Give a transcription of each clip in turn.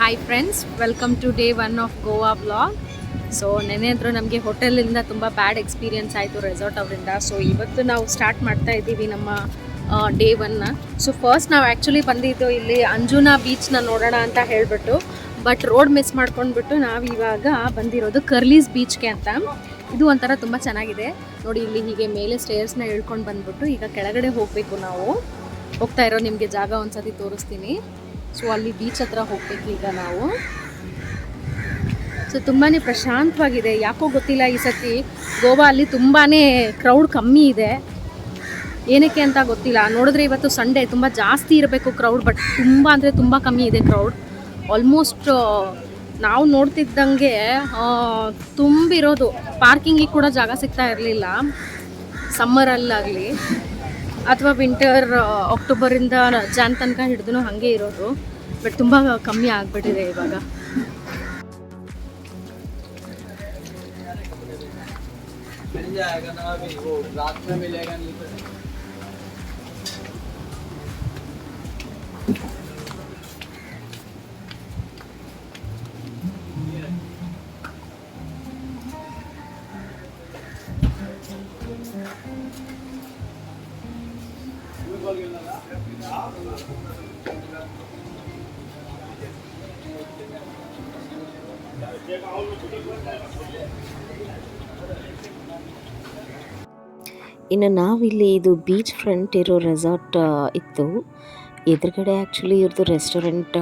Hi friends welcome to day one of Goa blog so ನೆನೆ ಅಂದರೂ ನಮಗೆ ಹೋಟೆಲಿಂದ ತುಂಬ ಬ್ಯಾಡ್ ಎಕ್ಸ್ಪೀರಿಯನ್ಸ್ ಆಯಿತು ರೆಸಾರ್ಟ್ ಅವರಿಂದ. ಸೊ ಇವತ್ತು ನಾವು ಸ್ಟಾರ್ಟ್ ಮಾಡ್ತಾ ಇದ್ದೀವಿ ನಮ್ಮ ಡೇ ಒನ್ನ ಸೊ ಫಸ್ಟ್ ನಾವು ಆ್ಯಕ್ಚುಲಿ ಬಂದಿದ್ದು ಇಲ್ಲಿ ಅಂಜುನಾ ಬೀಚ್ನ ನೋಡೋಣ ಅಂತ ಹೇಳಿಬಿಟ್ಟು ಬಟ್ ರೋಡ್ ಮಿಸ್ ಮಾಡ್ಕೊಂಡ್ಬಿಟ್ಟು ನಾವು ಇವಾಗ ಬಂದಿರೋದು ಕರ್ಲೀಸ್ ಬೀಚ್ಗೆ ಅಂತ. ಇದು ಒಂಥರ ತುಂಬ ಚೆನ್ನಾಗಿದೆ. ನೋಡಿ, ಇಲ್ಲಿ ಹೀಗೆ ಮೇಲೆ ಸ್ಟೇರ್ಸ್ನ ಇಳ್ಕೊಂಡು ಬಂದ್ಬಿಟ್ಟು ಈಗ ಕೆಳಗಡೆ ಹೋಗಬೇಕು ನಾವು. ಹೋಗ್ತಾ ಇರೋ ನಿಮಗೆ ಜಾಗ ಒಂದ್ಸತಿ ತೋರಿಸ್ತೀನಿ. ಸೊ ಅಲ್ಲಿ ಬೀಚ್ ಹತ್ರ ಹೋಗ್ಬೇಕು ಈಗ ನಾವು. ಸೊ ತುಂಬಾ ಪ್ರಶಾಂತವಾಗಿದೆ. ಯಾಕೋ ಗೊತ್ತಿಲ್ಲ ಈ ಸತಿ ಗೋವಾ ಅಲ್ಲಿ ತುಂಬಾ ಕ್ರೌಡ್ ಕಮ್ಮಿ ಇದೆ. ಏನಕ್ಕೆ ಅಂತ ಗೊತ್ತಿಲ್ಲ. ನೋಡಿದ್ರೆ ಇವತ್ತು ಸಂಡೇ ತುಂಬ ಜಾಸ್ತಿ ಇರಬೇಕು ಕ್ರೌಡ್ ಬಟ್ ತುಂಬ ಅಂದರೆ ತುಂಬ ಕಮ್ಮಿ ಇದೆ ಕ್ರೌಡ್ ಆಲ್ಮೋಸ್ಟ್ ನಾವು ನೋಡ್ತಿದ್ದಂಗೆ ತುಂಬಿರೋದು. ಪಾರ್ಕಿಂಗಿಗೆ ಕೂಡ ಜಾಗ ಸಿಗ್ತಾ ಇರಲಿಲ್ಲ. ಸಮ್ಮರಲ್ಲಾಗಲಿ ಅಥವಾ ವಿಂಟರ್ ಅಕ್ಟೋಬರಿಂದ ಜಾನ್ ತನಕ ಹಿಡಿದು ಹಾಗೆ ಇರೋದು ಬಟ್ ತುಂಬ ಕಮ್ಮಿ ಆಗಿಬಿಟ್ಟಿದೆ ಇವಾಗ मिल जाएगा ना अभी वो रात में मिलेगा नहीं तो ಇನ್ನು ನಾವಿಲ್ಲಿ ಇದು ಬೀಚ್ ಫ್ರಂಟ್ ಇರೋ ರೆಸಾರ್ಟ್ ಇತ್ತು. ಎದುರುಗಡೆ ಆ್ಯಕ್ಚುಲಿ ಇವ್ರದ್ದು ರೆಸ್ಟೋರೆಂಟ್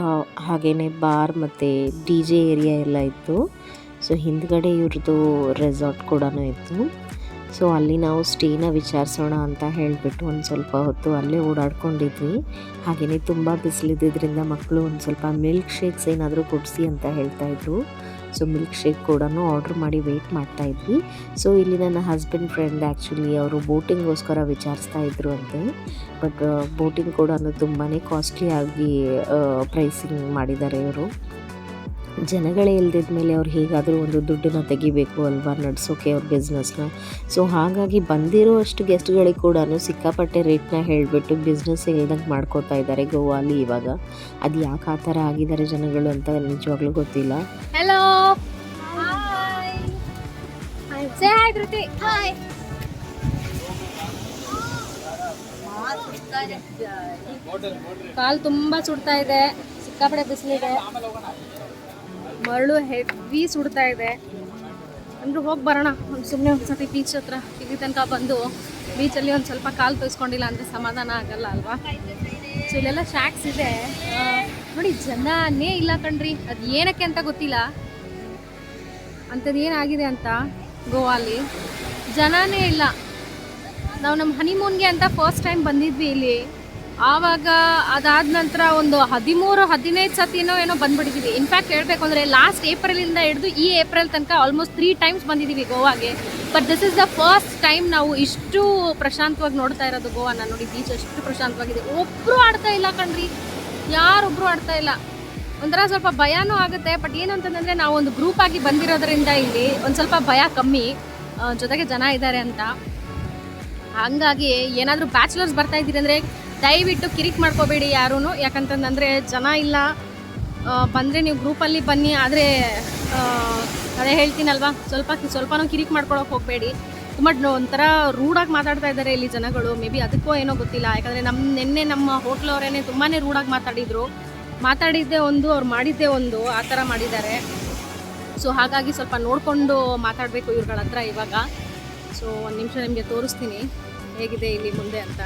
ಹಾಗೆಯೇ ಬಾರ್ ಮತ್ತು ಡಿ ಜೆ ಏರಿಯಾ ಎಲ್ಲ ಇತ್ತು. ಸೊ ಹಿಂದ್ಗಡೆ ಇವ್ರದ್ದು ರೆಸಾರ್ಟ್ ಕೂಡ ಇತ್ತು. ಸೊ ಅಲ್ಲಿ ನಾವು ಸ್ಟೇನ ವಿಚಾರಿಸೋಣ ಅಂತ ಹೇಳಿಬಿಟ್ಟು ಒಂದು ಸ್ವಲ್ಪ ಹೊತ್ತು ಅಲ್ಲೇ ಓಡಾಡ್ಕೊಂಡಿದ್ವಿ. ಹಾಗೆಯೇ ತುಂಬ ಬಿಸಿಲಿದ್ದರಿಂದ ಮಕ್ಕಳು ಒಂದು ಸ್ವಲ್ಪ ಮಿಲ್ಕ್ ಶೇಕ್ಸ್ ಏನಾದರೂ ಕೊಡಿಸಿ ಅಂತ ಹೇಳ್ತಾಯಿದ್ರು ಸೊ ಮಿಲ್ಕ್ ಶೇಕ್ ಕೂಡ ಆರ್ಡ್ರ್ ಮಾಡಿ ವೆಯ್ಟ್ ಮಾಡ್ತಾ ಇದ್ವಿ. ಸೊ ಇಲ್ಲಿ ನನ್ನ ಹಸ್ಬೆಂಡ್ ಫ್ರೆಂಡ್ ಆ್ಯಕ್ಚುಲಿ ಅವರು ಬೋಟಿಂಗ್ಗೋಸ್ಕರ ವಿಚಾರಿಸ್ತಾ ಇದ್ರು ಅಂತೆ. ಬಟ್ ಬೋಟಿಂಗ್ ಕೂಡ ತುಂಬಾ ಕಾಸ್ಟ್ಲಿ ಆಗಿ ಪ್ರೈಸಿಂಗ್ ಮಾಡಿದ್ದಾರೆ ಇವರು. ಜನಗಳೇ ಇಲ್ದಿದ ಮೇಲೆ ಅವ್ರು ಹೇಗಾದರೂ ಒಂದು ದುಡ್ಡನ್ನ ತೆಗಿಬೇಕು ಅಲ್ವಾ ನಡೆಸೋಕೆ ಅವ್ರ ಬಿಸ್ನೆಸ್ನ ಸೊ ಹಾಗಾಗಿ ಬಂದಿರೋ ಅಷ್ಟು ಗೆಸ್ಟ್ಗಳಿಗೆ ಕೂಡ ಸಿಕ್ಕಾಪಟ್ಟೆ ರೇಟ್ನ ಹೇಳಿಬಿಟ್ಟು ಬಿಸ್ನೆಸ್ ಇಲ್ದಂಗೆ ಮಾಡ್ಕೋತಾ ಇದ್ದಾರೆ ಗೋವಾಲಿ ಇವಾಗ. ಅದು ಯಾಕೆ ಆ ಥರ ಆಗಿದ್ದಾರೆ ಜನಗಳು ಅಂತ ನಿಜವಾಗ್ಲೂ ಗೊತ್ತಿಲ್ಲ. ಹಲೋ ಕಾಲು ತುಂಬ ಸುಡ್ತಾ ಇದೆ. ಸಿಕ್ಕಾಪಡೆ ಬಿಸಿಲಿದೆ. ಮರಳು ಹೆವಿ ಸುಡ್ತಾ ಇದೆ. ಅಂದ್ರೆ ಹೋಗಿ ಬರೋಣ. ಒಂದು ಸುಮ್ಮನೆ ಒಂದು ಬೀಚ್ ಹತ್ರ. ಇಲ್ಲಿ ತನಕ ಬಂದು ಬೀಚಲ್ಲಿ ಒಂದು ಸ್ವಲ್ಪ ಕಾಲು ತೋರಿಸ್ಕೊಂಡಿಲ್ಲ ಅಂದರೆ ಸಮಾಧಾನ ಆಗಲ್ಲ ಅಲ್ವಾ? ಸೊ ಇಲ್ಲೆಲ್ಲ ಶಾಕ್ಸ್ ಇದೆ. ನೋಡಿ, ಜನನೇ ಇಲ್ಲ ಕಣ್ರಿ. ಅದು ಏನಕ್ಕೆ ಅಂತ ಗೊತ್ತಿಲ್ಲ. ಅಂಥದ್ದು ಏನಾಗಿದೆ ಅಂತ ಗೋವಾಲಿ. ಜನನೇ ಇಲ್ಲ. ನಾವು ನಮ್ಮ ಹನಿಮೂನ್ಗೆ ಅಂತ ಫಸ್ಟ್ ಟೈಮ್ ಬಂದಿದ್ವಿ ಇಲ್ಲಿ. ಆವಾಗ ಅದಾದ ನಂತರ ಒಂದು ಹದಿಮೂರು, ಹದಿನೈದು ಸತಿನೋ ಏನೋ ಬಂದ್ಬಿಟ್ಟಿದ್ದೀವಿ ಇನ್ಫ್ಯಾಕ್ಟ್ ಹೇಳ್ಬೇಕು ಅಂದರೆ ಲಾಸ್ಟ್ ಏಪ್ರಿಲಿಂದ ಹಿಡಿದು ಈ ಏಪ್ರಿಲ್ ತನಕ ಆಲ್ಮೋಸ್ಟ್ ತ್ರೀ ಟೈಮ್ಸ್ ಬಂದಿದ್ದೀವಿ ಗೋವಾಗೆ. But this is the first time ನಾವು ಇಷ್ಟು ಪ್ರಶಾಂತವಾಗಿ ನೋಡ್ತಾ ಇರೋದು ಗೋವಾನ ನೋಡಿ. ಬೀಚ್ ಅಷ್ಟು ಪ್ರಶಾಂತವಾಗಿದೆ. ಒಬ್ಬರು ಆಡ್ತಾ ಇಲ್ಲ ಕಣ್ರಿ. ಯಾರೊಬ್ಬರು ಆಡ್ತಾ ಇಲ್ಲ. ಒಂಥರ ಸ್ವಲ್ಪ ಭಯನೂ ಆಗುತ್ತೆ. ಬಟ್ ಏನು ಅಂತಂದರೆ ನಾವು ಒಂದು ಗ್ರೂಪ್ ಆಗಿ ಬಂದಿರೋದ್ರಿಂದ ಇಲ್ಲಿ ಒಂದು ಸ್ವಲ್ಪ ಭಯ ಕಮ್ಮಿ. ಜೊತೆಗೆ ಜನ ಇದ್ದಾರೆ ಅಂತ. ಹಂಗಾಗಿ ಏನಾದರೂ ಬ್ಯಾಚುಲರ್ಸ್ ಬರ್ತಾ ಇದ್ದೀರಿ ಅಂದರೆ ದಯವಿಟ್ಟು ಕಿರಿಕ್ ಮಾಡ್ಕೋಬೇಡಿ ಯಾರೂ ಯಾಕಂತಂದರೆ ಜನ ಇಲ್ಲ. ಬಂದರೆ ನೀವು ಗ್ರೂಪಲ್ಲಿ ಬನ್ನಿ. ಆದರೆ ಅದೇ ಹೇಳ್ತೀನಲ್ವಾ? ಸ್ವಲ್ಪ, ಸ್ವಲ್ಪನೂ ಕಿರಿಕ್ ಮಾಡ್ಕೊಳಕ್ಕೆ ಹೋಗಬೇಡಿ. ತುಂಬ ಒಂಥರ ರೂಡಾಗಿ ಮಾತಾಡ್ತಾ ಇದ್ದಾರೆ ಇಲ್ಲಿ ಜನಗಳು. ಮೇ ಬಿ ಅದಕ್ಕೋ ಏನೋ ಗೊತ್ತಿಲ್ಲ. ಯಾಕಂದರೆ ನಮ್ಮ ನಿನ್ನೆ ನಮ್ಮ ಹೋಟ್ಲವರೇನೆ ತುಂಬಾ ರೂಡಾಗಿ ಮಾತಾಡಿದರು. ಮಾತಾಡಿದ್ದೇ ಒಂದು, ಅವ್ರು ಮಾಡಿದ್ದೆ ಒಂದು. ಆ ಥರ ಮಾಡಿದ್ದಾರೆ. ಸೊ ಹಾಗಾಗಿ ಸ್ವಲ್ಪ ನೋಡಿಕೊಂಡು ಮಾತಾಡಬೇಕು ಇವ್ರುಗಳ ಹತ್ರ ಇವಾಗ. ಸೊ ಒಂದು ನಿಮಿಷ ನಿಮಗೆ ತೋರಿಸ್ತೀನಿ. ಹೇಗಿದೆ ಇಲ್ಲಿ ಮುಂದೆ ಅಂತ.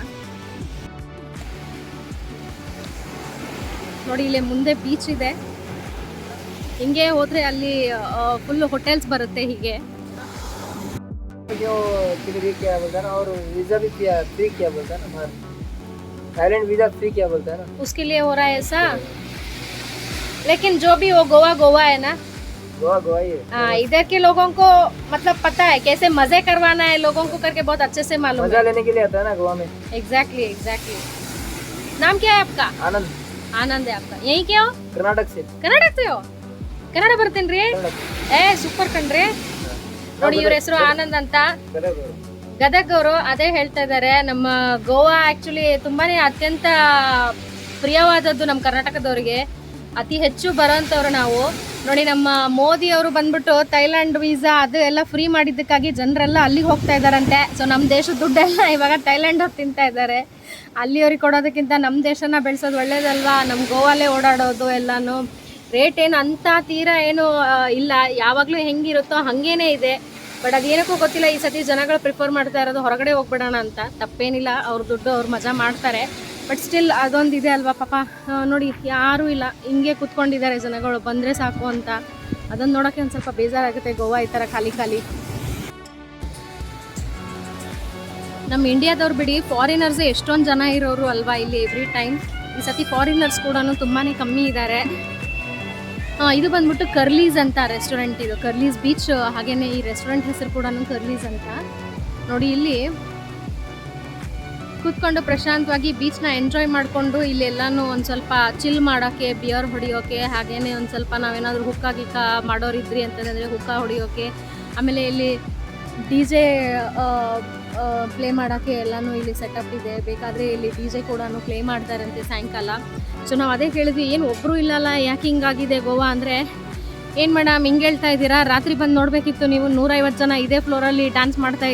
ನೋಡಿ ಇಲ್ಲಿ ಮುಂದೆ ಬೀಚ್ ಇದೆ ಹಿಂಗೆ ಹೋದರೆ ಅಲ್ಲಿ ಫುಲ್ ಹೋಟೆಲ್ಸ್ ಬರುತ್ತೆ ಹೀಗೆ जो किधर क्या बोलता है ना और वीजा भी किया फ्री क्या बोलता है ना हमारा थाईलैंड वीजा फ्री क्या बोलता है ना उसके लिए हो रहा है ऐसा लेकिन जो भी हो गोवा गोवा है ना गोवा गोवा ही है हाँ इधर के लोगों को मतलब पता है कैसे मजे करवाना है लोगों को करके बहुत अच्छे से मालूम मजा है लेने के लिए आता है ना गोवा में एग्जैक्टली एग्जैक्टली नाम क्या है आपका आनंद आनंद है आपका यहीं के हो कर्नाटक से ಕನ್ನಡ ಆಗ್ತೀಯೋ ಕನ್ನಡ ಬರ್ತೇನ್ರಿ कर्नाटक ಏ ಸೂಪರ್ ಕಣ್ರಿ ನೋಡಿ ಇವ್ರ ಹೆಸರು ಆನಂದ್ ಅಂತ गदग और ಗದಗ್ ಅವರು ಅದೇ ಹೇಳ್ತಾ ಇದ್ದಾರೆ ನಮ್ಮ ಗೋವಾ ಆಕ್ಚುಲಿ ತುಂಬಾನೇ ಅತ್ಯಂತ ಪ್ರಿಯವಾದದ್ದು ನಮ್ಮ ಕರ್ನಾಟಕದವರಿಗೆ ಅತಿ ಹೆಚ್ಚು ಬರೋಂಥವ್ರು ನಾವು ನೋಡಿ, ನಮ್ಮ ಮೋದಿ ಅವರು ಬಂದ್ಬಿಟ್ಟು ಥೈಲ್ಯಾಂಡ್ ವೀಸಾ ಅದು ಎಲ್ಲ ಫ್ರೀ ಮಾಡಿದ್ದಕ್ಕಾಗಿ ಜನರೆಲ್ಲ ಅಲ್ಲಿಗೆ ಹೋಗ್ತಾ ಇದ್ದಾರಂತೆ. ಸೊ ನಮ್ಮ ದೇಶದ ದುಡ್ಡೆಲ್ಲ ಇವಾಗ ಥೈಲ್ಯಾಂಡ್ ಅವ್ರು ತಿಂತಾ ಇದ್ದಾರೆ. ಅಲ್ಲಿಯವ್ರಿಗೆ ಕೊಡೋದಕ್ಕಿಂತ ನಮ್ಮ ದೇಶನ ಬೆಳೆಸೋದು ಒಳ್ಳೇದಲ್ವಾ? ನಮ್ಮ ಗೋವಾಲೇ ಓಡಾಡೋದು ಎಲ್ಲಾನು. ರೇಟ್ ಏನು ಅಂತ ತೀರಾ ಏನು ಇಲ್ಲ. ಯಾವಾಗಲೂ ಹೆಂಗಿರುತ್ತೋ ಹಾಗೇನೇ ಇದೆ. ಬಟ್ ಅದೇನಕ್ಕೂ ಗೊತ್ತಿಲ್ಲ, ಈ ಸತಿ ಜನಗಳು ಪ್ರಿಫರ್ ಮಾಡ್ತಾ ಇರೋದು ಹೊರಗಡೆ ಹೋಗ್ಬಿಡೋಣ ಅಂತ. ತಪ್ಪೇನಿಲ್ಲ, ಅವ್ರ ದುಡ್ಡು ಅವ್ರು ಮಜಾ ಮಾಡ್ತಾರೆ. ಬಟ್ ಸ್ಟಿಲ್ ಅದೊಂದು ಇದೆ ಅಲ್ವಾ ಪಾಪ? ನೋಡಿ, ಯಾರೂ ಇಲ್ಲ. ಹಿಂಗೆ ಕೂತ್ಕೊಂಡಿದ್ದಾರೆ ಜನಗಳು. ಬಂದರೆ ಸಾಕು ಅಂತ. ಅದನ್ನು ನೋಡೋಕ್ಕೆ ಒಂದು ಸ್ವಲ್ಪ ಬೇಜಾರಾಗುತ್ತೆ. ಗೋವಾ ಈ ಥರ ಖಾಲಿ ಖಾಲಿ. ನಮ್ಮ ಇಂಡಿಯಾದವ್ರು ಬಿಡಿ ಫಾರಿನರ್ಸ್ ಎಷ್ಟೊಂದು ಜನ ಇರೋರು ಅಲ್ವಾ ಇಲ್ಲಿ ಎವ್ರಿ ಟೈಮ್ ಈ ಸತಿ ಫಾರಿನರ್ಸ್ ಕೂಡ ತುಂಬಾ ಕಮ್ಮಿ ಇದ್ದಾರೆ ಇದು ಬಂದ್ಬಿಟ್ಟು ಕರ್ಲೀಸ್ ಅಂತ ರೆಸ್ಟೋರೆಂಟ್ ಇದು. ಕರ್ಲೀಸ್ ಬೀಚ್ ಹಾಗೇನೆ ಈ ರೆಸ್ಟೋರೆಂಟ್ ಹೆಸರು ಕೂಡ ಕರ್ಲೀಸ್ ಅಂತ. ನೋಡಿ, ಇಲ್ಲಿ ಕೂತ್ಕೊಂಡು ಪ್ರಶಾಂತವಾಗಿ ಬೀಚ್ನ ಎಂಜಾಯ್ ಮಾಡಿಕೊಂಡು ಇಲ್ಲಿ ಎಲ್ಲಾನು ಒಂದು ಸ್ವಲ್ಪ ಚಿಲ್ ಮಾಡೋಕ್ಕೆ ಬಿಯರ್ ಹೊಡಿಯೋಕೆ, ಹಾಗೇನೆ ಒಂದು ಸ್ವಲ್ಪ ನಾವೇನಾದರೂ ಹುಕ್ಕ ಗಿಕ್ಕ ಮಾಡೋರಿದ್ರಿ ಅಂತಂದರೆ ಹುಕ್ಕ ಹೊಡಿಯೋಕೆ, ಆಮೇಲೆ ಇಲ್ಲಿ ಡಿ ಜೆ ಪ್ಲೇ ಮಾಡೋಕ್ಕೆ ಎಲ್ಲನೂ ಇಲ್ಲಿ ಸೆಟಪ್ ಇದೆ. ಬೇಕಾದರೆ ಇಲ್ಲಿ ಡಿ ಜೆ ಕೂಡ ಪ್ಲೇ ಮಾಡ್ತಾರಂತೆ ಸಾಯಂಕಾಲ. ಸೊ ನಾವು ಅದೇ ಕೇಳಿದ್ವಿ ಏನು ಒಬ್ಬರು ಇಲ್ಲಲ್ಲ, ಯಾಕೆ ಹಿಂಗಾಗಿದೆ ಗೋವಾ? ಅಂದರೆ, ಏನು ಮೇಡಮ್, ಹಿಂಗೆ ಹೇಳ್ತಾ ಇದ್ದೀರಾ? ರಾತ್ರಿ ಬಂದು ನೋಡಬೇಕಿತ್ತು ನೀವು. ನೂರೈವತ್ತು ಜನ ಇದೇ ಫ್ಲೋರಲ್ಲಿ ಡ್ಯಾನ್ಸ್ ಮಾಡ್ತಾ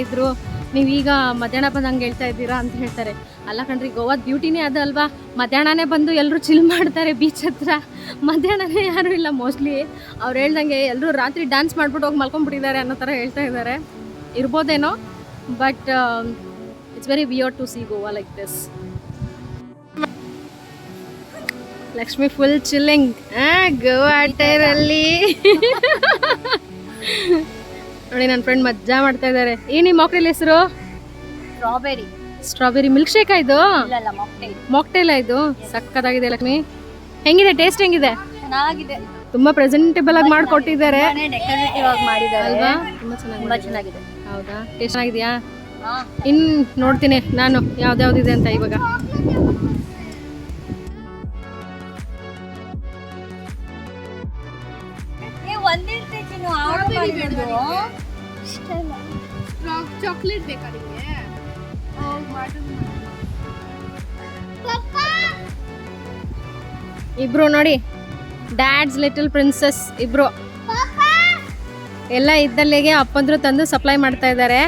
ಇದ್ರು ನೀವು ಈಗ ಮಧ್ಯಾಹ್ನ ಬಂದು ಹಂಗೆ ಹೇಳ್ತಾ ಇದ್ದೀರಾ ಅಂತ ಹೇಳ್ತಾರೆ. ಅಲ್ಲ ಕಣ್ರಿ ಗೋವಾದ ಬ್ಯೂಟಿನೇ ಅದು ಅಲ್ವಾ? ಮಧ್ಯಾಹ್ನನೇ ಬಂದು ಎಲ್ಲರೂ ಚಿಲ್ ಮಾಡ್ತಾರೆ ಬೀಚ್ ಹತ್ರ. ಮಧ್ಯಾಹ್ನನೇ ಯಾರೂ ಇಲ್ಲ ಮೋಸ್ಟ್ಲಿ ಅವ್ರು ಹೇಳ್ದಂಗೆ ಎಲ್ಲರೂ ರಾತ್ರಿ ಡ್ಯಾನ್ಸ್ ಮಾಡ್ಬಿಟ್ಟು ಹೋಗಿ ಮಲ್ಕೊಂಡ್ಬಿಟ್ಟಿದ್ದಾರೆ ಅನ್ನೋ ಥರ ಹೇಳ್ತಾ ಇದ್ದಾರೆ. ಇರ್ಬೋದೇನೋ but it's very weird to see Goa like this Lakshmi full chilling Goa ಟೈರಲ್ಲಿ. ನೋಡಿ ನನ್ನ ಫ್ರೆಂಡ್ ಮಜ್ಜಾ ಮಾಡ್ತಾ ಇದ್ದಾರೆ ಏನಿ ನಿಮ್ಮ ಮಾಕ್ಟೇಲ್ ಹೆಸರು? ಸ್ಟ್ರಾಬೆರಿ ಸ್ಟ್ರಾಬೆರಿ ಮಿಲ್ಕ್ ಶೇಕ್ ಇದು? ಮಾಕ್ಟೇಲ್ ಇದು? ಸಕ್ಕತ್ತಾಗಿದೆ ಲಕ್ಷ್ಮಿ. ಹೆಂಗಿದೆ ಟೇಸ್ಟ್ ಹೆಂಗಿದೆ? ಚೆನ್ನಾಗಿದೆ. ತುಂಬಾ ಪ್ರೆಸೆಂಟೇಬಲ್ ಆಗಿ ಮಾಡ್ಕೊಟ್ಟಿದ್ದಾರೆ. ಅಲ್ವಾ? ತುಂಬಾ ಚೆನ್ನಾಗಿ ತುಂಬಾ ಚೆನ್ನಾಗಿದೆ. ಹೌದಾ? ಟೇಸ್ಟ್ ಚೆನ್ನಾಗಿದ್ಯಾ? ಇನ್ ನೋಡ್ತೀನಿ ನಾನು ಯಾವ್ದ್ಯಾವ್ದಿದೆ ಅಂತ ಇವಾಗ. ಚಿನ್ನು ಆರ್ಡರ್ ಚಾಕ್ಲೇಟ್ ಬೇಕಾ ನಿಮಗೆ? ಇಬ್ರು ನೋಡಿ. ಡ್ಯಾಡ್ಸ್ ಲಿಟಲ್ ಪ್ರಿನ್ಸಸ್ ಇಬ್ರು. ಎಲ್ಲ ಇದ್ದಲ್ಲಿಗೆ ಅಪ್ಪಂದ್ರು ತಂದು ಸಪ್ಲೈ ಮಾಡ್ತಾ ಇದ್ದಾರೆ.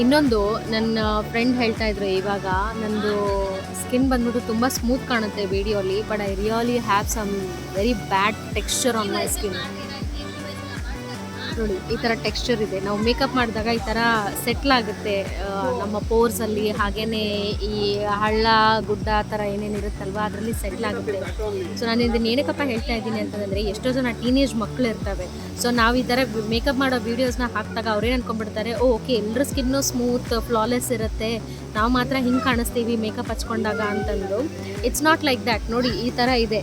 ಇನ್ನೊಂದು, ನನ್ನ ಫ್ರೆಂಡ್ ಹೇಳ್ತಾ ಇದ್ರು ಇವಾಗ, ನಂದು ಸ್ಕಿನ್ ಬಂದ್ಬಿಟ್ಟು ತುಂಬ ಸ್ಮೂತ್ ಕಾಣುತ್ತೆ ವಿಡಿಯೋಲಿ but I really have some very bad texture on my skin ನೋಡಿ, ಈ ಥರ ಟೆಕ್ಸ್ಚರ್ ಇದೆ. ನಾವು ಮೇಕಪ್ ಮಾಡಿದಾಗ ಈ ಥರ ಸೆಟ್ಲ್ ಆಗುತ್ತೆ. ನಮ್ಮ ನಮ್ಮ ಪೋರ್ಸಲ್ಲಿ ಹಾಗೇನೆ ಈ ಹಳ್ಳ, ಗುಡ್ಡ ಆ ಥರ ಏನೇನು ಇರುತ್ತಲ್ವ, ಅದರಲ್ಲಿ ಸೆಟ್ಲ್ ಆಗುತ್ತೆ. ಸೊ ನಾನು ಇದನ್ನ ಏನಕ್ಕಪ್ಪ ಹೇಳ್ತಾ ಇದ್ದೀನಿ ಅಂತಂದರೆ, ಎಷ್ಟೋ ಜನ ಟೀನೇಜ್ ಮಕ್ಕಳು ಇರ್ತವೆ. ಸೊ ನಾವು ಈ ಥರ ಮೇಕಪ್ ಮಾಡೋ ವೀಡಿಯೋಸ್ನ ಹಾಕಿದಾಗ ಅವ್ರೇನು ಅನ್ಕೊಂಡ್ಬಿಡ್ತಾರೆ, ಓ ಓಕೆ ಎಲ್ಲರ ಸ್ಕಿನ್ನು ಸ್ಮೂತ್ ಫ್ಲಾಲೆಸ್ ಇರುತ್ತೆ. ನಾವು ಮಾತ್ರ ಹಿಂಗೆ ಕಾಣಿಸ್ತೀವಿ ಮೇಕಪ್ ಹಚ್ಕೊಂಡಾಗ ಅಂತಂದು ಇಟ್ಸ್ ನಾಟ್ ಲೈಕ್ ದ್ಯಾಟ್ ನೋಡಿ, ಈ ಥರ ಇದೆ.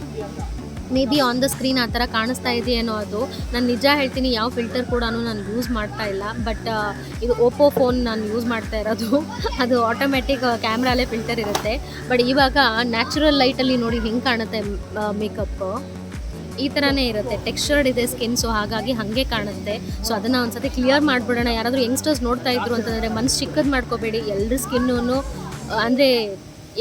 Maybe on the screen ಆ ಥರ ಕಾಣಿಸ್ತಾ ಇದೆಯೇನೋ ಅದು. ನಾನು ನಿಜ ಹೇಳ್ತೀನಿ, ಯಾವ ಫಿಲ್ಟರ್ ಕೂಡ ನಾನು ಯೂಸ್ ಮಾಡ್ತಾ ಇಲ್ಲ. ಬಟ್ ಇದು ಓಪೋ ಫೋನ್ ನಾನು ಯೂಸ್ ಮಾಡ್ತಾ ಇರೋದು. ಅದು ಆಟೋಮೆಟಿಕ್ ಕ್ಯಾಮ್ರಾಲೇ ಫಿಲ್ಟರ್ ಇರುತ್ತೆ. ಬಟ್ ಇವಾಗ ನ್ಯಾಚುರಲ್ ಲೈಟಲ್ಲಿ ನೋಡಿ ಹೆಂಗೆ ಕಾಣುತ್ತೆ ಮೇಕಪ್ ಈ ಥರನೇ ಇರುತ್ತೆ. ಟೆಕ್ಸ್ಚರ್ಡ್ ಇದೆ ಸ್ಕಿನ್ ಸೊ ಹಾಗಾಗಿ ಹಾಗೆ ಕಾಣುತ್ತೆ. ಸೊ ಅದನ್ನು ಒಂದ್ಸತಿ ಕ್ಲಿಯರ್ ಮಾಡಿಬಿಡೋಣ. ಯಾರಾದರೂ ಯಂಗ್ಸ್ಟರ್ಸ್ ನೋಡ್ತಾ ಇದ್ರು ಅಂತಂದರೆ ಮನಸ್ಸು ಚಿಕ್ಕದ್ ಮಾಡ್ಕೋಬೇಡಿ. ಎಲ್ಲರ ಸ್ಕಿನ್ನು ಅಂದರೆ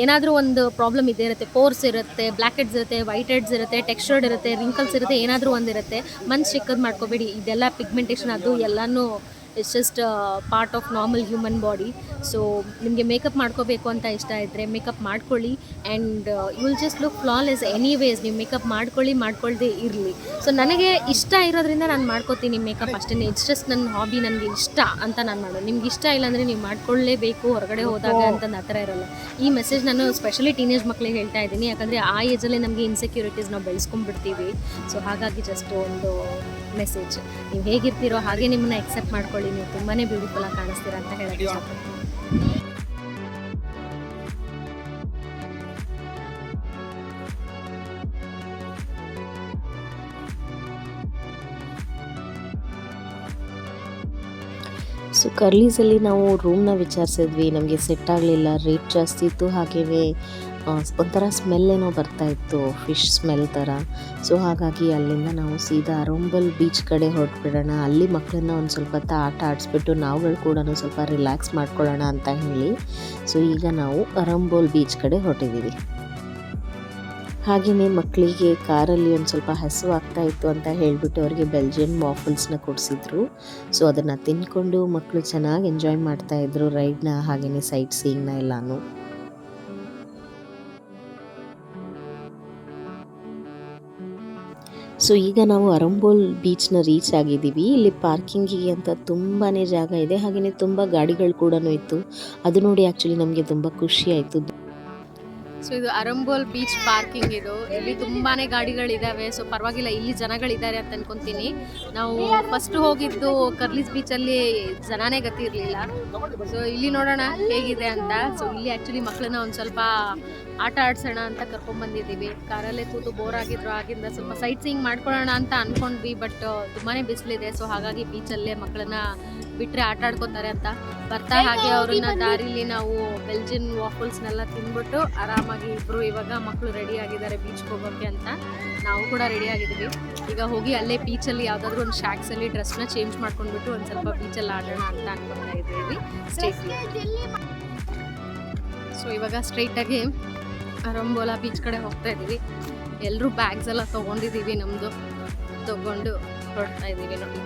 ಏನಾದರೂ ಒಂದು ಪ್ರಾಬ್ಲಮ್ ಇದ್ದೇ ಇರುತ್ತೆ ಪೋರ್ಸ್ ಇರುತ್ತೆ ಬ್ಲ್ಯಾಕ್ ಹೆಡ್ಸ್ ಇರುತ್ತೆ ವೈಟ್ ಹೆಡ್ಸ್ ಇರುತ್ತೆ ಟೆಕ್ಸ್ಚರ್ಡ್ ಇರುತ್ತೆ ರಿಂಕಲ್ಸ್ ಇರುತ್ತೆ, ಏನಾದರೂ ಒಂದಿರುತ್ತೆ. ಮನ್ಸು ಚಿಕ್ಕದು ಮಾಡ್ಕೋಬೇಡಿ, ಇದೆಲ್ಲ ಪಿಗ್ಮೆಂಟೇಷನ್ ಅದು ಎಲ್ಲನೂ it's just part of normal human body so ನಿಮಗೆ ಮೇಕಪ್ ಮಾಡ್ಕೋಬೇಕು ಅಂತ ಇಷ್ಟ ಇದ್ದರೆ ಮೇಕಪ್ ಮಾಡ್ಕೊಳ್ಳಿ. And you will just look flawless anyways ನೀವು ಮೇಕಪ್ ಮಾಡ್ಕೊಳ್ಳಿ ಮಾಡ್ಕೊಳ್ಳದೇ ಇರಲಿ. ಸೊ ನನಗೆ ಇಷ್ಟ ಇರೋದ್ರಿಂದ ನಾನು ಮಾಡ್ಕೋತೀನಿ ಮೇಕಪ್ ಅಷ್ಟೇ. ಇಟ್ಸ್ ಜಸ್ಟ್ ನನ್ನ ಹಾಬಿ ನನಗೆ ಇಷ್ಟ ಅಂತ ನಾನು ಮಾಡೋದು. ನಿಮ್ಗೆ ಇಷ್ಟ ಇಲ್ಲ ಅಂದರೆ ನೀವು ಮಾಡ್ಕೊಳ್ಳೇಬೇಕು ಹೊರಗಡೆ ಹೋದಾಗ ಅಂತ ಆ ಥರ ಇರಲ್ಲ. ಈ ಮೆಸೇಜ್ ನಾನು ಸ್ಪೆಷಲಿ ಟೀನೇಜ್ ಮಕ್ಕಳಿಗೆ ಹೇಳ್ತಾ ಇದ್ದೀನಿ. ಯಾಕಂದರೆ ಆ ಏಜಲ್ಲೇ ನಮಗೆ ಇನ್ಸೆಕ್ಯೂರಿಟೀಸ್ ನಾವು ಬೆಳೆಸ್ಕೊಂಡ್ಬಿಡ್ತೀವಿ. ಸೊ ಹಾಗಾಗಿ ಜಸ್ಟ್ ಒಂದು ಮೆಸೇಜ್ ನೀವು ಹೇಗಿರ್ತೀರೋ ಹಾಗೆ ನಿಮ್ಮನ್ನ ಎಕ್ಸೆಪ್ಟ್ ಮಾಡ್ಕೊಳ್ಳಿ. ನೀವು ತುಂಬಾ ಬ್ಯೂಟಿಫುಲ್ ಆಗಿ ಕಾಣಿಸ್ತೀರಾ ಅಂತ ಹೇಳೋಕ್ಕೆ ಇಷ್ಟಪಡ್ತೀನಿ ಸೊ ಕರ್ಲೀಸಲ್ಲಿ ನಾವು ರೂಮ್ನ ವಿಚಾರಿಸಿದ್ವಿ. ನಮಗೆ ಸೆಟ್ ಆಗಲಿಲ್ಲ. ರೇಟ್ ಜಾಸ್ತಿ ಇತ್ತು ಹಾಗೆಯೇ ಒಂಥರ ಸ್ಮೆಲ್ ಏನೋ ಬರ್ತಾ ಇತ್ತು ಫಿಶ್ ಸ್ಮೆಲ್ ಥರ. ಸೊ ಹಾಗಾಗಿ ಅಲ್ಲಿಂದ ನಾವು ಸೀದಾ ಅರೋಂಬಲ್ ಬೀಚ್ ಕಡೆ ಹೊರಟ್ಬಿಡೋಣ. ಅಲ್ಲಿ ಮಕ್ಕಳನ್ನ ಒಂದು ಸ್ವಲ್ಪ ಹೊತ್ತು ಆಟ ಆಡಿಸ್ಬಿಟ್ಟು ನಾವುಗಳು ಕೂಡ ಸ್ವಲ್ಪ ರಿಲ್ಯಾಕ್ಸ್ ಮಾಡ್ಕೊಳ್ಳೋಣ ಅಂತ ಹೇಳಿ. ಸೊ ಈಗ ನಾವು ಅರಂಬೋಲ್ ಬೀಚ್ ಕಡೆ ಹೊರಟಿದ್ದೀವಿ ಹಾಗೆಯೇ ಮಕ್ಕಳಿಗೆ ಕಾರಲ್ಲಿ ಒಂದು ಸ್ವಲ್ಪ ಹಸು ಆಗ್ತಾ ಇತ್ತು ಅಂತ ಹೇಳಿಬಿಟ್ಟು ಅವರಿಗೆ ಬೆಲ್ಜಿಯನ್ ವಾಫಲ್ಸ್ನ ಕೊಡಿಸಿದ್ರು. ಸೊ ಅದನ್ನು ತಿನ್ಕೊಂಡು ಮಕ್ಕಳು ಚೆನ್ನಾಗಿ ಎಂಜಾಯ್ ಮಾಡ್ತಾ ಇದ್ರು ರೈಡ್ನ ಹಾಗೆಯೇ ಸೈಟ್ ಸೀಯಿಂಗ್ನ ಎಲ್ಲಾನು. ಸೊ ಈಗ ನಾವು ಅರಂಬೋಲ್ ಬೀಚ್ನ ರೀಚ್ ಆಗಿದ್ದೀವಿ. ಇಲ್ಲಿ ಪಾರ್ಕಿಂಗಿಗೆ ಅಂತ ತುಂಬಾ ಜಾಗ ಇದೆ. ಹಾಗೆಯೇ ತುಂಬ ಗಾಡಿಗಳು ಕೂಡ ಇತ್ತು. ಅದು ನೋಡಿ ಆ್ಯಕ್ಚುಲಿ ನಮಗೆ ತುಂಬ ಖುಷಿ ಆಯಿತು. ಸೊ ಇದು ಅರಂಬೋಲ್ ಬೀಚ್ ಪಾರ್ಕಿಂಗ್ ಇದು. ಇಲ್ಲಿ ತುಂಬಾನೇ ಗಾಡಿಗಳಿದಾವೆ. ಸೊ ಪರವಾಗಿಲ್ಲ ಇಲ್ಲಿ ಜನಗಳಿದ್ದಾರೆ ಅಂತ ಅನ್ಕೊಂತೀನಿ. ನಾವು ಫಸ್ಟ್ ಹೋಗಿದ್ದು ಕರ್ಲಿಸ್ ಬೀಚಲ್ಲಿ ಜನನೇ ಗತಿ ಇರಲಿಲ್ಲ. ಸೊ ಇಲ್ಲಿ ನೋಡೋಣ ಹೇಗಿದೆ ಅಂತ. ಸೊ ಇಲ್ಲಿ ಆ್ಯಕ್ಚುಲಿ ಮಕ್ಕಳನ್ನ ಒಂದು ಸ್ವಲ್ಪ ಆಟ ಆಡ್ಸೋಣ ಅಂತ ಕರ್ಕೊಂಡ್ ಬಂದಿದ್ದೀವಿ ಕಾರಲ್ಲೇ ಕೂತು ಬೋರ್ ಆಗಿದ್ರು ಆಗಿಂದ ಸ್ವಲ್ಪ ಸೈಟ್ ಸೀಯಿಂಗ್ ಮಾಡ್ಕೊಳ್ಳೋಣ ಅಂತ ಅನ್ಕೊಂಡ್ವಿ ಬಟ್ ತುಂಬಾನೇ ಬಿಸಿಲಿದೆ. ಸೊ ಹಾಗಾಗಿ ಬೀಚಲ್ಲೇ ಮಕ್ಕಳನ್ನ ಬಿಟ್ರೆ ಆಟ ಆಡ್ಕೋತಾರೆ ಅಂತ. ಬರ್ತಾ ಹಾಗೆ ಅವ್ರನ್ನ ದಾರಿಲಿ ನಾವು ಬೆಲ್ಜಿಯನ್ ವಾಫಲ್ಸ್ನೆಲ್ಲ ತಿಂದ್ಬಿಟ್ಟು ಆರಾಮಾಗಿ ಇಬ್ಬರು ಇವಾಗ ಮಕ್ಕಳು ರೆಡಿ ಆಗಿದ್ದಾರೆ ಬೀಚ್ಗೆ ಹೋಗೋಕ್ಕೆ ಅಂತ. ನಾವು ಕೂಡ ರೆಡಿ ಆಗಿದ್ದೀವಿ ಈಗ ಹೋಗಿ ಅಲ್ಲೇ ಬೀಚಲ್ಲಿ ಯಾವುದಾದ್ರೂ ಒಂದು ಶಾಕ್ಸಲ್ಲಿ ಡ್ರೆಸ್ನ ಚೇಂಜ್ ಮಾಡ್ಕೊಂಡ್ಬಿಟ್ಟು ಒಂದು ಸ್ವಲ್ಪ ಬೀಚಲ್ಲಿ ಆಡೋಣ ಅಂತ ಅನ್ಕೊತಾ ಇದ್ದೀವಿ. ಸೊ ಇವಾಗ ಸ್ಟ್ರೈಟಾಗಿ ರಂಬೋಲಾ ಬೀಚ್ ಕಡೆ ಹೋಗ್ತಾ ಇದ್ದೀವಿ. ಎಲ್ಲರೂ ಬ್ಯಾಗ್ಸ್ ಎಲ್ಲ ತೊಗೊಂಡಿದ್ದೀವಿ ನಮ್ಮದು ತಗೊಂಡು ಹೊರಡ್ತಾ ಇದ್ದೀವಿ ನೋಡಿ.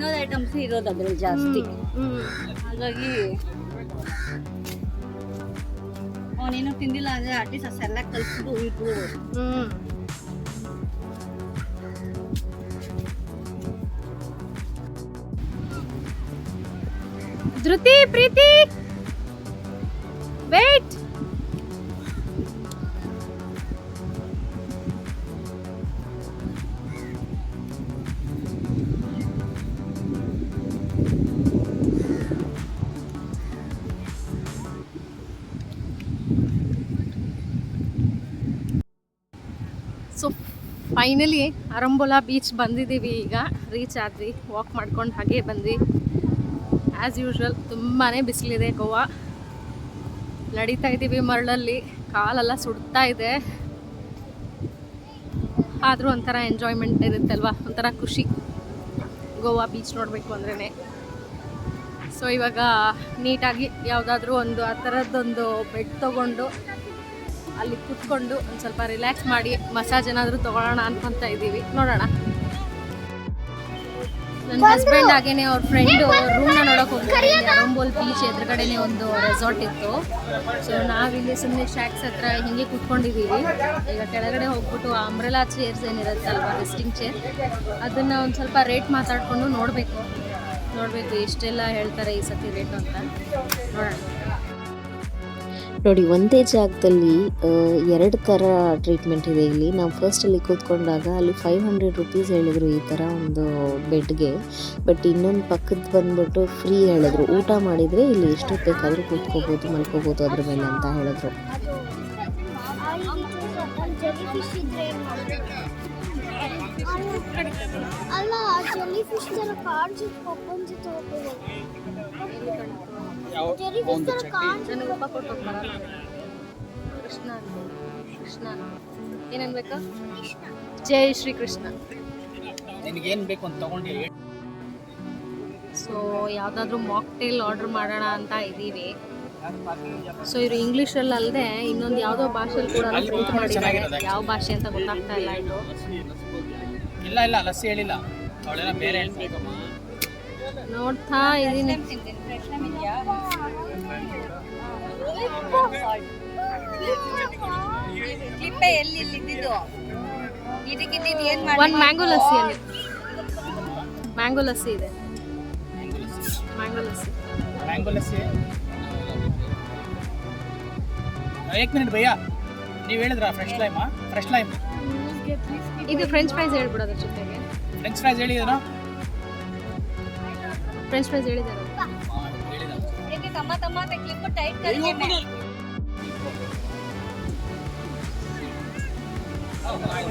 ತಿನ್ನೋದು ಐಟಮ್ಸ್ ಇರೋದು ಅದ್ರಲ್ಲಿ ಜಾಸ್ತಿ ಹ್ಮ್. ಹಾಗಾಗಿ ಅವನೇನು ತಿಂದಿಲ್ಲ ಅಂದ್ರೆ ಅಟ್ಲೀಸ್ಟ್ ಅಷ್ಟೆಲ್ಲ ಕಲ್ಸ್ಬಿಟ್ಟು ಇಟ್ಬಿಡ್ಬೋದು ಹ್ಮ್ ಧೃತಿ ಪ್ರೀತಿ ವೇಟ್ Finally Arambol beach ಬಂದಿದ್ದೀವಿ ಈಗ. ರೀಚ್ ಆದ್ವಿ ವಾಕ್ ಮಾಡ್ಕೊಂಡು ಹಾಗೆ ಬಂದ್ವಿ. ಆ್ಯಸ್ ಯೂಶ್ವಲ್ ತುಂಬಾ ಬಿಸಿಲಿದೆ ಗೋವಾ. ನಡೀತಾ ಇದ್ದೀವಿ ಮರಳಲ್ಲಿ. ಕಾಲೆಲ್ಲ ಸುಡ್ತಾ ಇದೆ. ಆದರೂ ಒಂಥರ ಎಂಜಾಯ್ಮೆಂಟ್ ಇರುತ್ತಲ್ವಾ ಒಂಥರ ಖುಷಿ. ಗೋವಾ ಬೀಚ್ ನೋಡಬೇಕು ಅಂದ್ರೇ ಸೊ ಇವಾಗ ನೀಟಾಗಿ ಯಾವುದಾದ್ರೂ ಒಂದು ಆ ಥರದ್ದೊಂದು ಬೆಡ್ ತೊಗೊಂಡು ಅಲ್ಲಿ ಕುತ್ಕೊಂಡು ಒಂದು ಸ್ವಲ್ಪ ರಿಲ್ಯಾಕ್ಸ್ ಮಾಡಿ ಮಸಾಜ್ ಏನಾದರೂ ತಗೊಳ್ಳೋಣ ಅನ್ಕೊಂತ ಇದ್ದೀವಿ. ನೋಡೋಣ. ನನ್ನ ಹಸ್ಬೆಂಡ್ ಹಾಗೇನೆ ಅವ್ರ ಫ್ರೆಂಡು ರೂಮ್ನ ನೋಡೋಕೆ ಹೋಗ್ತಾರೆ ಅರಂಬೋಲ್ ಬೀಚ್ ಎದುರುಗಡೆನೆ ಒಂದು ರೆಸಾರ್ಟ್ ಇತ್ತು. ಸೊ ನಾವಿಲ್ಲಿ ಸುಮ್ಮನೆ ಶಾಕ್ಸ್ ಹತ್ರ ಹಿಂಗೆ ಕುತ್ಕೊಂಡಿದ್ದೀವಿ ಈಗ ಕೆಳಗಡೆ ಹೋಗ್ಬಿಟ್ಟು ಅಂಬ್ರೆಲಾ ಚೇರ್ಸ್ ಏನಿರುತ್ತಲ್ವ ರೆಸ್ಟಿಂಗ್ ಚೇರ್ ಅದನ್ನು ಒಂದು ಸ್ವಲ್ಪ ರೇಟ್ ಮಾತಾಡಿಕೊಂಡು ನೋಡಬೇಕು. ನೋಡಬೇಕು ಎಷ್ಟೆಲ್ಲ ಹೇಳ್ತಾರೆ ಈ ಸತಿ ರೇಟ್ ಅಂತ. ನೋಡೋಣ. ನೋಡಿ, ಒಂದೇ ಜಾಗದಲ್ಲಿ ಎರಡು ಥರ ಟ್ರೀಟ್ಮೆಂಟ್ ಇದೆ ಇಲ್ಲಿ. ನಾವು ಫಸ್ಟ್ ಅಲ್ಲಿ ಕೂತ್ಕೊಂಡಾಗ ಅಲ್ಲಿ ಫೈವ್ ಹಂಡ್ರೆಡ್ ರುಪೀಸ್ ಹೇಳಿದ್ರು ಈ ಥರ ಒಂದು ಬೆಡ್ಗೆ. ಬಟ್ ಇನ್ನೊಂದು ಪಕ್ಕದ ಬಂದ್ಬಿಟ್ಟು ಫ್ರೀ ಹೇಳಿದ್ರು. ಊಟ ಮಾಡಿದರೆ ಇಲ್ಲಿ ಎಷ್ಟು ಬೇಕಾದರೂ ಕೂತ್ಕೋಬೋದು, ಮಲ್ಕೋಬೋದು ಅದ್ರ ಮೇಲೆ ಅಂತ ಹೇಳಿದ್ರು. ಅಲ್ಲ ಕೃಷ್ಣ ಅಂತ. ಕೃಷ್ಣ. ಏನನ್ಬೇಕು ಜೈ ಶ್ರೀ ಕೃಷ್ಣ ನಿನಗೇನು ಬೇಕು ಅಂತ ತಗೊಂಡು ಸೊ ಯಾವುದಾದ್ರೂ ಮಾಕ್ಟೇಲ್ ಆರ್ಡರ್ ಮಾಡೋಣ ಅಂತ ಇದ್ದೀವಿ. ಸೊ ಇವರು ಇಂಗ್ಲೀಷಲ್ಲಿ ಅಲ್ಲದೆ ಇನ್ನೊಂದು ಯಾವುದೋ ಭಾಷೆಯಲ್ಲಿ ಕೂಡ ಪ್ರಿಂಟ್ ಮಾಡಿದ್ದಾರೆ ಯಾವ ಭಾಷೆ ಅಂತ ಗೊತ್ತಾಗ್ತಾ ಇಲ್ಲ ಇದು ಇಲ್ಲ ಇಲ್ಲ ಲಸ್ಸಿ ಹೇಳಿಲ್ಲ. ಅವಳೆಲ್ಲ ಬೇರೆ ಹೇಳ್ಬೇಕಮ್ಮ ನೋಡ್ತಾ ಇದೀನಿ. ಕ್ಲಿಪ್ಪೆ ಎಲ್ಲಿ ಇಲ್ಲಿ ಇದ್ದಿದ್ದು? ಏನು ಏನ್ ಒಂದು ಮ್ಯಾಂಗೋ ಲಸ್ಸಿ ಅಲ್ಲಿ. ಮ್ಯಾಂಗೋ ಲಸ್ಸಿ ಇದೆ. ಮ್ಯಾಂಗೋ ಲಸ್ಸಿ ಮ್ಯಾಂಗೋ ಲಸ್ಸಿ ಏಕ್ ಮಿನಿಟ್ ಭಯ್ಯ. ನೀವು ಹೇಳಿದ್ರಾ ಫ್ರೆಶ್ ಲೈಮಾ ಫ್ರೆಶ್ ಲೈಮ್ ಇದು ಫ್ರೆಂಚ್ ಫ್ರೈಸ್ ಹೇಳ್ಬಿಡೋದ್ರ ಜೊತೆಗೆ. ಫ್ರೆಂಚ್ ಫ್ರೈಸ್ ಹೇಳಿದ್ರು? ಫ್ರೆಂಚ್ ಫ್ರೈಸ್ ಹೇಳಿದ್ದಾರೆ. ಏಕೆ ತಮ್ಮ ತಮ್ಮ ಅಂತ ಕ್ಲಿಪ್ ಟೈಟ್ ಕರಿಕೆ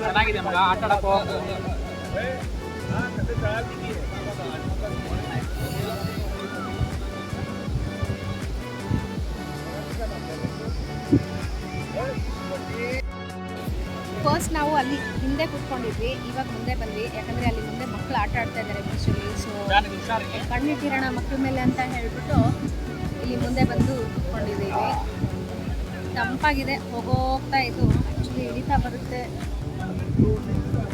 ಚೆನ್ನಾಗಿದೆ ಮಗ ಆಟ ಆಡಕ್ಕೋ ಫಸ್ಟ್ ನಾವು ಅಲ್ಲಿ ಹಿಂದೆ ಕೂತ್ಕೊಂಡಿದ್ವಿ, ಇವಾಗ ಮುಂದೆ ಬಂದ್ವಿ. ಯಾಕಂದ್ರೆ ಅಲ್ಲಿ ಮುಂದೆ ಮಕ್ಕಳು ಆಟ ಆಡ್ತಾ ಇದ್ದಾರೆ ಬಸ್ಸಲ್ಲಿ ಸೊ ಕಣ್ಣಿಟ್ಟಿರೋಣ ಮಕ್ಕಳ ಮೇಲೆ ಅಂತ ಹೇಳ್ಬಿಟ್ಟು ಇಲ್ಲಿ ಮುಂದೆ ಬಂದು ಕೂತ್ಕೊಂಡಿದ್ದೀವಿ ತಂಪಾಗಿದೆ, ಹೋಗೋಗ್ತಾ ಇದು ಆ್ಯಕ್ಚುಲಿ ಇಳಿತಾ ಬರುತ್ತೆ.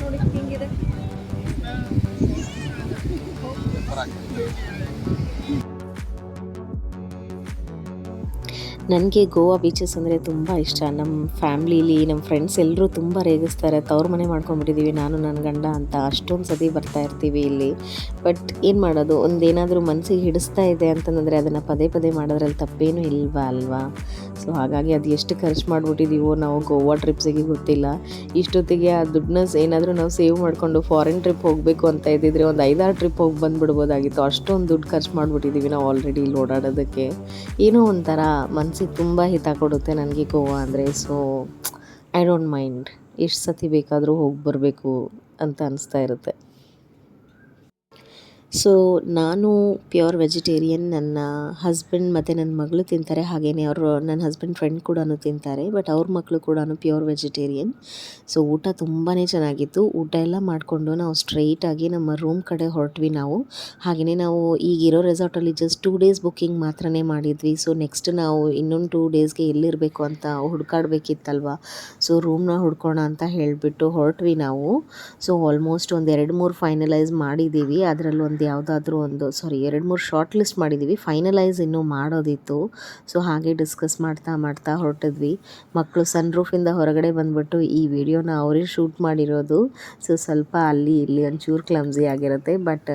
ನೋಡಿ ಹಿಂಗಿದೆ? ನನಗೆ ಗೋವಾ ಬೀಚಸ್ ಅಂದರೆ ತುಂಬ ಇಷ್ಟ. ನಮ್ಮ ಫ್ಯಾಮ್ಲೀಲಿ ನಮ್ಮ ಫ್ರೆಂಡ್ಸ್ ಎಲ್ಲರೂ ತುಂಬ ರೇಗಿಸ್ತಾರೆ. ತವ್ರ ಮನೆ ಮಾಡ್ಕೊಂಡ್ಬಿಟ್ಟಿದ್ದೀವಿ ನಾನು ನನ್ನ ಗಂಡ ಅಂತ. ಅಷ್ಟೊಂದು ಸತಿ ಬರ್ತಾ ಇರ್ತೀವಿ ಇಲ್ಲಿ. ಬಟ್ ಏನು ಮಾಡೋದು? ಒಂದೇನಾದರೂ ಮನಸ್ಸಿಗೆ ಹಿಡಿಸ್ತಾ ಇದೆ ಅಂತಂದರೆ ಅದನ್ನು ಪದೇ ಪದೇ ಮಾಡೋದ್ರಲ್ಲಿ ತಪ್ಪೇನೂ ಇಲ್ವಾ ಅಲ್ವಾ? ಸೊ ಹಾಗಾಗಿ ಅದು ಎಷ್ಟು ಖರ್ಚು ಮಾಡಿಬಿಟ್ಟಿದ್ದೀವೋ ನಾವು ಗೋವಾ ಟ್ರಿಪ್ಸಿಗೆ ಗೊತ್ತಿಲ್ಲ. ಇಷ್ಟೊತ್ತಿಗೆ ಆ ದುಡ್ಡನ್ನ ಏನಾದರೂ ನಾವು ಸೇವ್ ಮಾಡಿಕೊಂಡು ಫಾರಿನ್ ಟ್ರಿಪ್ ಹೋಗಬೇಕು ಅಂತ ಇದ್ದಿದ್ರೆ ಒಂದು ಐದಾರು ಟ್ರಿಪ್ ಹೋಗಿ ಬಂದುಬಿಡ್ಬೋದಾಗಿತ್ತು. ಅಷ್ಟೊಂದು ದುಡ್ಡು ಖರ್ಚು ಮಾಡಿಬಿಟ್ಟಿದ್ದೀವಿ ನಾವು ಆಲ್ರೆಡಿ ಇಲ್ಲಿ ಓಡಾಡೋದಕ್ಕೆ. ಏನೋ ಒಂಥರ ಮನಸ್ಸಿಗೆ ತುಂಬ ಹಿತ ಕೊಡುತ್ತೆ ನನಗೆ ಗೋವಾ ಅಂದರೆ. ಸೊ ಐ ಡೋಂಟ್ ಮೈಂಡ್ ಎಷ್ಟು ಸತಿ ಬೇಕಾದರೂ ಹೋಗಿ ಬರಬೇಕು ಅಂತ ಅನಿಸ್ತಾ ಇರುತ್ತೆ. ಸೊ ನಾನು ಪ್ಯೂರ್ ವೆಜಿಟೇರಿಯನ್ ನನ್ನ ಹಸ್ಬೆಂಡ್ ಮತ್ತು ನನ್ನ ಮಗಳು ತಿಂತಾರೆ ಹಾಗೇ ಅವರು ನನ್ನ ಹಸ್ಬೆಂಡ್ ಫ್ರೆಂಡ್ ಕೂಡ ತಿಂತಾರೆ ಬಟ್ ಅವ್ರ ಮಕ್ಕಳು ಕೂಡ ಪ್ಯೂರ್ ವೆಜಿಟೇರಿಯನ್ ಸೊ ಊಟ ತುಂಬಾ ಚೆನ್ನಾಗಿತ್ತು. ಊಟ ಎಲ್ಲ ಮಾಡಿಕೊಂಡು ನಾವು ಸ್ಟ್ರೈಟಾಗಿ ನಮ್ಮ ರೂಮ್ ಕಡೆ ಹೊರಟ್ವಿ ನಾವು. ಹಾಗೆಯೇ ನಾವು ಈಗಿರೋ ರೆಸಾರ್ಟಲ್ಲಿ ಜಸ್ಟ್ ಟೂ ಡೇಸ್ ಬುಕ್ಕಿಂಗ್ ಮಾತ್ರನೇ ಮಾಡಿದ್ವಿ. ಸೊ ನೆಕ್ಸ್ಟ್ ನಾವು ಇನ್ನೊಂದು ಟೂ ಡೇಸ್ಗೆ ಎಲ್ಲಿರಬೇಕು ಅಂತ ಹುಡ್ಕಾಡಬೇಕಿತ್ತಲ್ವ? ಸೊ ರೂಮ್ನ ಹುಡ್ಕೋಣ ಅಂತ ಹೇಳಿಬಿಟ್ಟು ಹೊರಟ್ವಿ ನಾವು. ಸೊ ಆಲ್ಮೋಸ್ಟ್ ಒಂದು ಎರಡು ಮೂರು ಫೈನಲೈಸ್ ಮಾಡಿದ್ದೀವಿ ಅದರಲ್ಲಿ ಒಂದು ಯಾವುದಾದ್ರೂ ಒಂದು ಸಾರಿ ಎರಡು, ಮೂರು ಶಾರ್ಟ್ ಲಿಸ್ಟ್ ಮಾಡಿದ್ದೀವಿ ಫೈನಲೈಸ್ ಇನ್ನೂ ಮಾಡೋದಿತ್ತು. ಸೊ ಹಾಗೆ ಡಿಸ್ಕಸ್ ಮಾಡ್ತಾ ಮಾಡ್ತಾ ಹೊರಟಿದ್ವಿ. ಮಕ್ಕಳು ಸನ್ ರೂಫಿಂದ ಹೊರಗಡೆ ಬಂದುಬಿಟ್ಟು ಈ ವಿಡಿಯೋನ ಅವರೇ ಶೂಟ್ ಮಾಡಿರೋದು. ಸೊ ಸ್ವಲ್ಪ ಅಲ್ಲಿ, ಇಲ್ಲಿ ಒಂಚೂರು ಕ್ಲಮ್ಸಿ ಆಗಿರುತ್ತೆ. ಬಟ್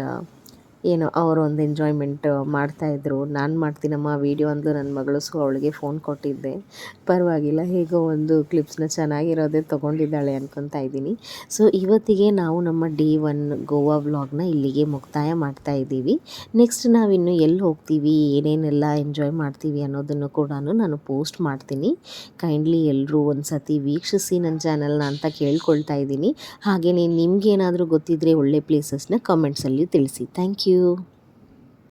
ಏನೋ ಅವರು ಒಂದು ಎಂಜಾಯ್ಮೆಂಟ್ ಮಾಡ್ತಾಯಿದ್ರು ನಾನು ಮಾಡ್ತೀನಮ್ಮ ವೀಡಿಯೋ ಅಂದ್ಲು ನನ್ನ ಮಗಳು ಸೊ ಅವಳಿಗೆ ಫೋನ್ ಕೊಟ್ಟಿದ್ದೆ. ಪರವಾಗಿಲ್ಲ, ಹೇಗೋ ಒಂದು ಕ್ಲಿಪ್ಸ್ನ ಚೆನ್ನಾಗಿರೋದೇ ತೊಗೊಂಡಿದ್ದಾಳೆ ಅನ್ಕೊತಾ ಇದ್ದೀನಿ. ಸೊ ಇವತ್ತಿಗೆ ನಾವು ನಮ್ಮ ಡಿ ಒನ್ ಗೋವಾ ವ್ಲಾಗ್ನ ಇಲ್ಲಿಗೆ ಮುಕ್ತಾಯ ಮಾಡ್ತಾ ಇದ್ದೀವಿ. ನೆಕ್ಸ್ಟ್ ನಾವಿನ್ನು ಎಲ್ಲಿ ಹೋಗ್ತೀವಿ, ಏನೇನೆಲ್ಲ ಎಂಜಾಯ್ ಮಾಡ್ತೀವಿ ಅನ್ನೋದನ್ನು ಕೂಡ ನಾನು ಪೋಸ್ಟ್ ಮಾಡ್ತೀನಿ. ಕೈಂಡ್ಲಿ ಎಲ್ಲರೂ ಒಂದು ಸತಿ ವೀಕ್ಷಿಸಿ ನನ್ನ ಚಾನಲ್ನ ಅಂತ ಕೇಳ್ಕೊಳ್ತಾ ಇದ್ದೀನಿ. ಹಾಗೆಯೇ ನಿಮಗೇನಾದರೂ ಗೊತ್ತಿದ್ದರೆ ಒಳ್ಳೆ ಪ್ಲೇಸಸ್ನ ಕಮೆಂಟ್ಸಲ್ಲಿ ತಿಳಿಸಿ. Thank you you.